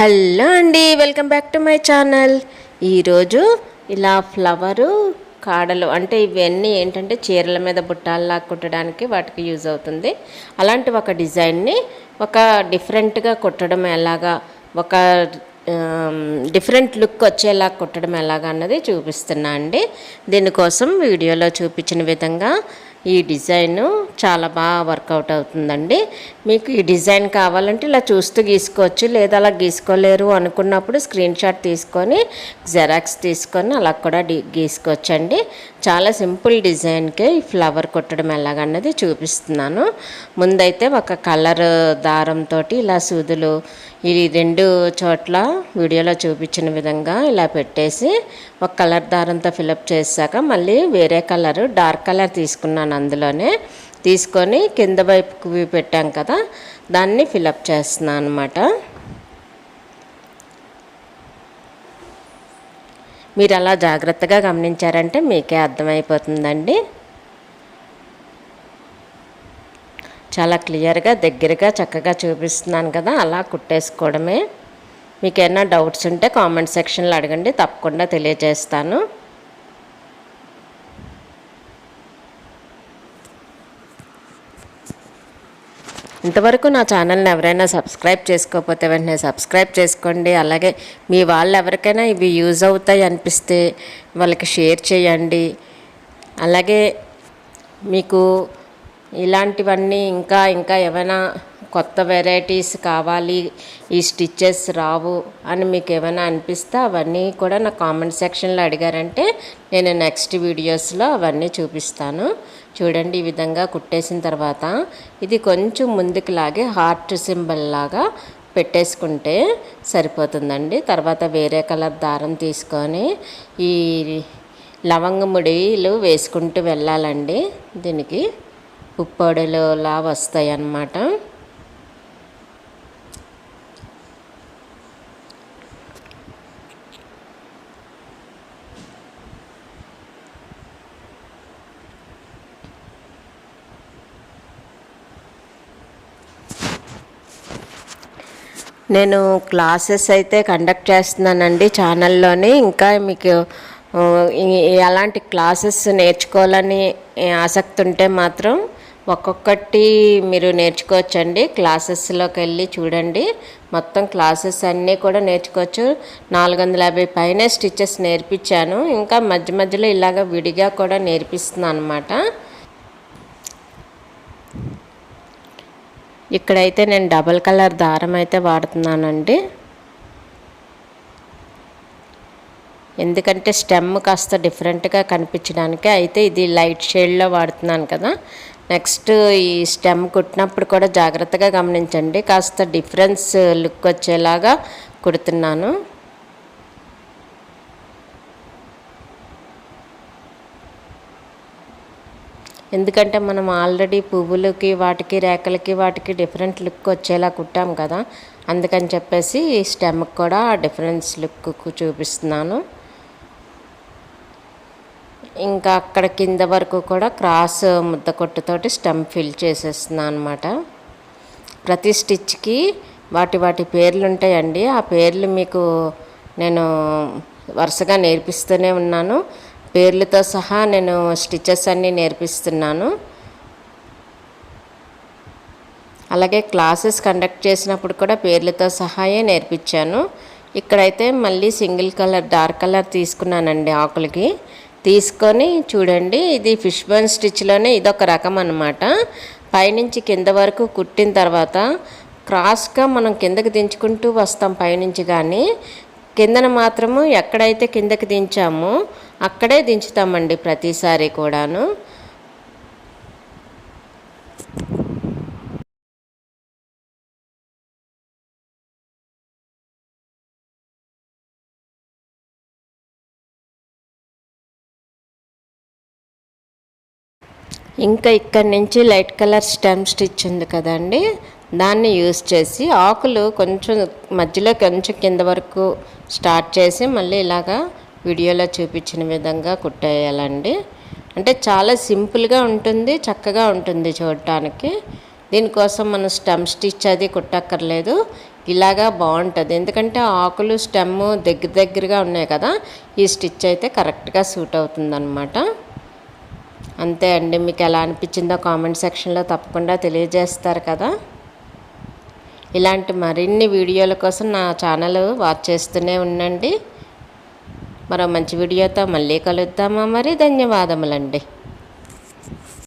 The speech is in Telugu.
హలో అండి welcome back to my channel. ఈరోజు ఇలా ఫ్లవరు కాడలు అంటే ఇవన్నీ ఏంటంటే చీరల మీద బుట్టాల్లా కుట్టడానికి వాటికి యూజ్ అవుతుంది. అలాంటి ఒక డిజైన్ని ఒక డిఫరెంట్గా కుట్టడం ఎలాగా ఒక డిఫరెంట్ లుక్ వచ్చేలా కుట్టడం ఎలాగా అన్నది చూపిస్తున్నా అండి. దీనికోసం వీడియోలో చూపించిన విధంగా ఈ డిజైన్ చాలా బాగా వర్కౌట్ అవుతుందండి. మీకు ఈ డిజైన్ కావాలంటే ఇలా చూస్తూ గీసుకోవచ్చు లేదా అలా గీసుకోలేరు అనుకున్నప్పుడు స్క్రీన్ షాట్ తీసుకొని జెరాక్స్ తీసుకొని అలా కూడా గీసుకోవచ్చండి. చాలా సింపుల్ డిజైన్కే ఈ ఫ్లవర్ కుట్టడం ఎలాగన్నది చూపిస్తున్నాను. ముందైతే ఒక కలర్ దారంతో ఇలా సూదులు ఈ రెండు చోట్ల వీడియోలో చూపించిన విధంగా ఇలా పెట్టేసి ఒక కలర్ దారంతో ఫిలప్ చేశాక మళ్ళీ వేరే కలర్ డార్క్ కలర్ తీసుకున్నాను అందులోనే. తీసుకొని కింద వైపుకి పెట్టాం కదా దాన్ని ఫిలప్ చేస్తున్నాను అనమాట మీరు అలా జాగ్రత్తగా గమనించారంటే మీకే అర్థమైపోతుందండి. చాలా క్లియర్గా దగ్గరగా చక్కగా చూపిస్తున్నాను కదా అలా కుట్టేసుకోవడమే. మీకు ఏమైనా డౌట్స్ ఉంటే కామెంట్ సెక్షన్లో అడగండి తప్పకుండా తెలియజేస్తాను. ఇంతవరకు నా ఛానల్ని ఎవరైనా సబ్స్క్రైబ్ చేసుకోకపోతే వెంటనే సబ్స్క్రైబ్ చేసుకోండి. అలాగే మీ వాళ్ళు ఎవరికైనా ఇవి యూజ్ అవుతాయి అనిపిస్తే వాళ్ళకి షేర్ చేయండి. అలాగే మీకు ఇలాంటివన్నీ ఇంకా ఇంకా ఏమైనా కొత్త వెరైటీస్ కావాలి ఈ స్టిచ్చెస్ రావు అని మీకు ఏమైనా అనిపిస్తే అవన్నీ కూడా నా కామెంట్ సెక్షన్లో అడిగారంటే నేను నెక్స్ట్ వీడియోస్లో అవన్నీ చూపిస్తాను. చూడండి ఈ విధంగా కుట్టేసిన తర్వాత ఇది కొంచెం ముందుకు లాగే హార్ట్ సింబల్ లాగా పెట్టేసుకుంటే సరిపోతుందండి. తర్వాత వేరే కలర్ దారం తీసుకొని ఈ లవంగముడిలు వేసుకుంటూ వెళ్ళాలండి దీనికి. పుప్పొడులులా వస్తాయి అన్నమాట నేను క్లాసెస్ అయితే కండక్ట్ చేస్తున్నానండి ఛానల్లోని. ఇంకా మీకు ఎలాంటి క్లాసెస్ నేర్చుకోవాలని ఆసక్తి ఉంటే మాత్రం ఒక్కొక్కటి మీరు నేర్చుకోవచ్చండి. క్లాసెస్లోకి వెళ్ళి చూడండి. మొత్తం క్లాసెస్ అన్నీ కూడా నేర్చుకోవచ్చు. నాలుగు వందల యాభై పైనే స్టిచెస్ నేర్పించాను. ఇంకా మధ్య మధ్యలో ఇలాగ విడిగా కూడా నేర్పిస్తున్నాను అనమాట ఇక్కడైతే నేను డబల్ కలర్ దారం అయితే వాడుతున్నానండి. ఎందుకంటే స్టెమ్ కాస్త డిఫరెంట్గా కనిపించడానికి అయితే ఇది లైట్ షేడ్లో వాడుతున్నాను కదా. నెక్స్ట్ ఈ స్టెమ్ కుట్టినప్పుడు కూడా జాగ్రత్తగా గమనించండి. కాస్త డిఫరెన్స్ లుక్ వచ్చేలాగా కుడుతున్నాను. ఎందుకంటే మనం ఆల్రెడీ పువ్వులకి వాటికి రేకలకి వాటికి డిఫరెంట్ లుక్ వచ్చేలా కుట్టాం కదా. అందుకని చెప్పేసి ఈ స్టెమ్కి కూడా డిఫరెన్స్ లుక్ చూపిస్తున్నాను. ఇంకా అక్కడ కింద వరకు కూడా క్రాస్ ముద్ద కొట్టుతోటి స్టెమ్ ఫిల్ చేసేస్తున్నాను అనమాట ప్రతి స్టిచ్కి వాటి వాటి పేర్లు ఉంటాయండి. ఆ పేర్లు మీకు నేను వరుసగా నేర్పిస్తూనే ఉన్నాను. పేర్లతో సహా నేను స్టిచెస్ అన్నీ నేర్పిస్తున్నాను. అలాగే క్లాసెస్ కండక్ట్ చేసినప్పుడు కూడా పేర్లతో సహాయే నేర్పించాను. ఇక్కడైతే మళ్ళీ సింగిల్ కలర్ డార్క్ కలర్ తీసుకున్నానండి ఆకులకి. తీసుకొని చూడండి ఇది ఫిష్ బోన్ స్టిచ్లోనే ఇదొక రకం అనమాట పైనుంచి కింద వరకు కుట్టిన తర్వాత క్రాస్గా మనం కిందకి దించుకుంటూ వస్తాం పైనుంచి కానీ కిందన మాత్రము ఎక్కడైతే కిందకి దించామో అక్కడే దించుతామండి ప్రతిసారి కూడాను. ఇంకా ఇక్కడి నుంచి లైట్ కలర్ స్టెమ్ స్టిచ్ ఉంది కదండి. దాన్ని యూస్ చేసి ఆకులు కొంచెం మధ్యలో కొంచెం కింద వరకు స్టార్ట్ చేసి మళ్ళీ ఇలాగా వీడియోలో చూపించిన విధంగా కుట్టేయాలండి. అంటే చాలా సింపుల్గా ఉంటుంది చక్కగా ఉంటుంది చూడటానికి. దీనికోసం మనం స్టెమ్ స్టిచ్ అది కుట్టక్కర్లేదు. ఇలాగా బాగుంటుంది. ఎందుకంటే ఆకులు స్టెమ్ దగ్గర దగ్గరగా ఉన్నాయి కదా ఈ స్టిచ్ అయితే కరెక్ట్గా సూట్ అవుతుందన్నమాట. అంతే అండి. మీకు ఎలా అనిపించిందో కామెంట్ సెక్షన్లో తప్పకుండా తెలియజేస్తారు కదా. ఇలాంటి మరిన్ని వీడియోల కోసం నా ఛానల్ వాచ్ చేస్తూనే ఉండండి. మరో మంచి వీడియోతో మళ్ళీ కలుద్దామా మరి. ధన్యవాదములండి.